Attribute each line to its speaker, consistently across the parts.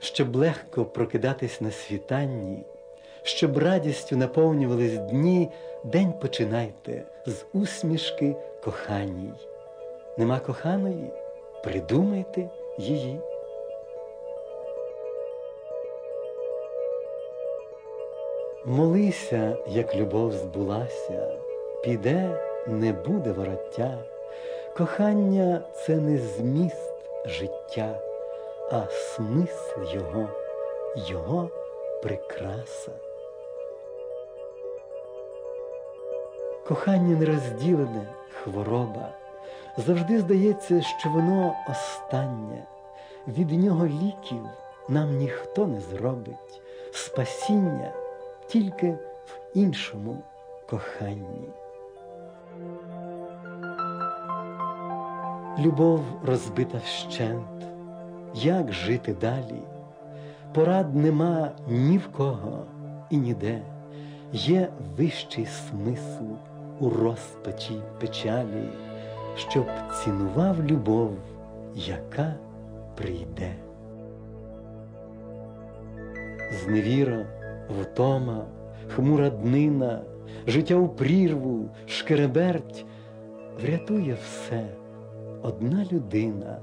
Speaker 1: щоб легко прокидатись на світанні, щоб радістю наповнювались дні, день починайте з усмішки коханій. Нема коханої, придумайте її. Молися, як любов збулася, піде, не буде вороття. Кохання це не зміст життя, а смисл його, його прикраса. Кохання нерозділене хвороба. Завжди здається, що воно останнє. Від нього ліків нам ніхто не зробить, спасіння тільки в іншому коханні. Любов розбита вщент, як жити далі? Порад нема ні в кого і ніде, є вищий смисл у розпачі печалі, щоб цінував любов, яка прийде. Зневіра, втома, хмура днина, життя у прірву, шкереберть врятує все одна людина,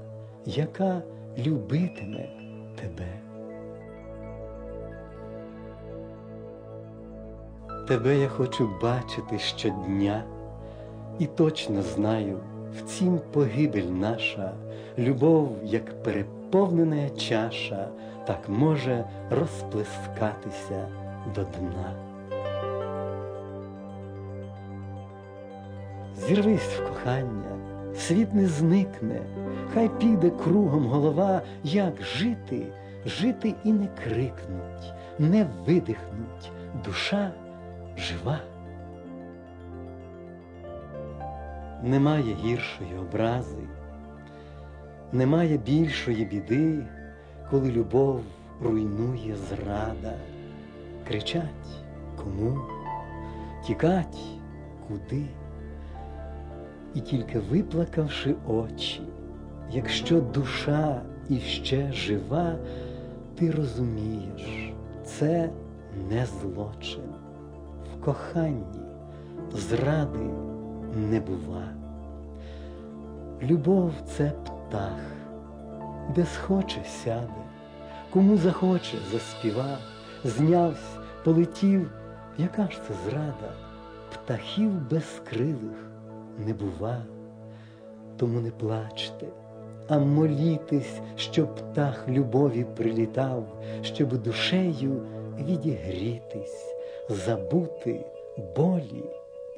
Speaker 1: яка любитиме тебе. Тебе я хочу бачити щодня, і точно знаю, в цім погибель наша, любов, як переповнена чаша, так може розплескатися до дна. Зірвись в кохання, світ не зникне, хай піде кругом голова, як жити, жити і не крикнуть, не видихнуть, душа жива. Немає гіршої образи, немає більшої біди, коли любов руйнує зрада, кричать кому, тікать куди, і тільки виплакавши очі, якщо душа іще жива, ти розумієш, це не злочин. В коханні зради не бува. Любов це птах, де схоче сяде, кому захоче заспіва, знявсь, полетів, яка ж це зрада, птахів безкрилих не бува. Тому не плачте, а молітесь, щоб птах любові прилітав, щоб душею відігрітись забути болі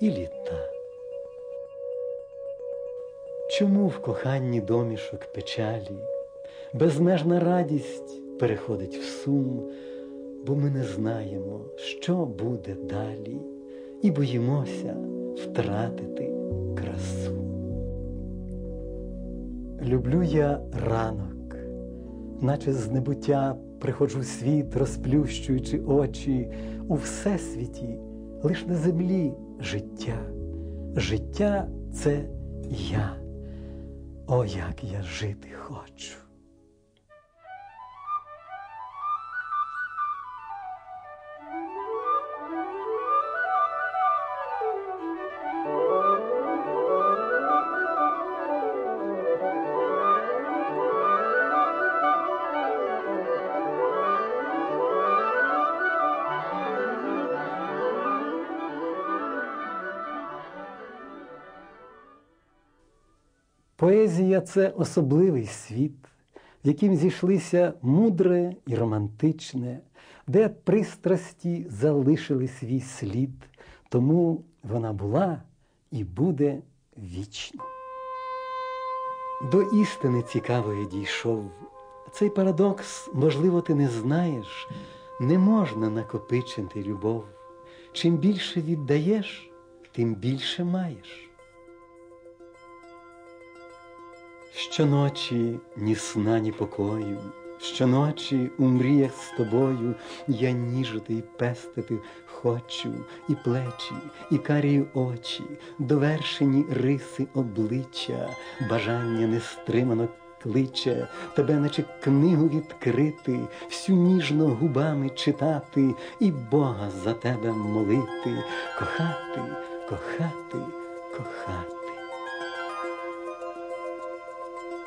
Speaker 1: і літа. Чому в коханні домішок печалі, безмежна радість переходить в сум, бо ми не знаємо, що буде далі, і боїмося втратити Люблю я ранок, наче з небуття приходжу світ, розплющуючи очі у всесвіті, лиш на землі життя. Життя це я. О, як я жити хочу. Поезія це особливий світ, в яким зійшлися мудре і романтичне, де пристрасті залишили свій слід, тому вона була і буде вічно. До істини цікавої дійшов. Цей парадокс, можливо, ти не знаєш, не можна накопичити любов. Чим більше віддаєш, тим більше маєш. Щоночі ні сна, ні покою, щоночі у мріях з тобою я ніжити й пестити хочу, і плечі, і карі очі, довершені риси обличчя, бажання нестримано кличе, тебе, наче книгу відкрити, всю ніжно губами читати і Бога за тебе молити, кохати, кохати, кохати.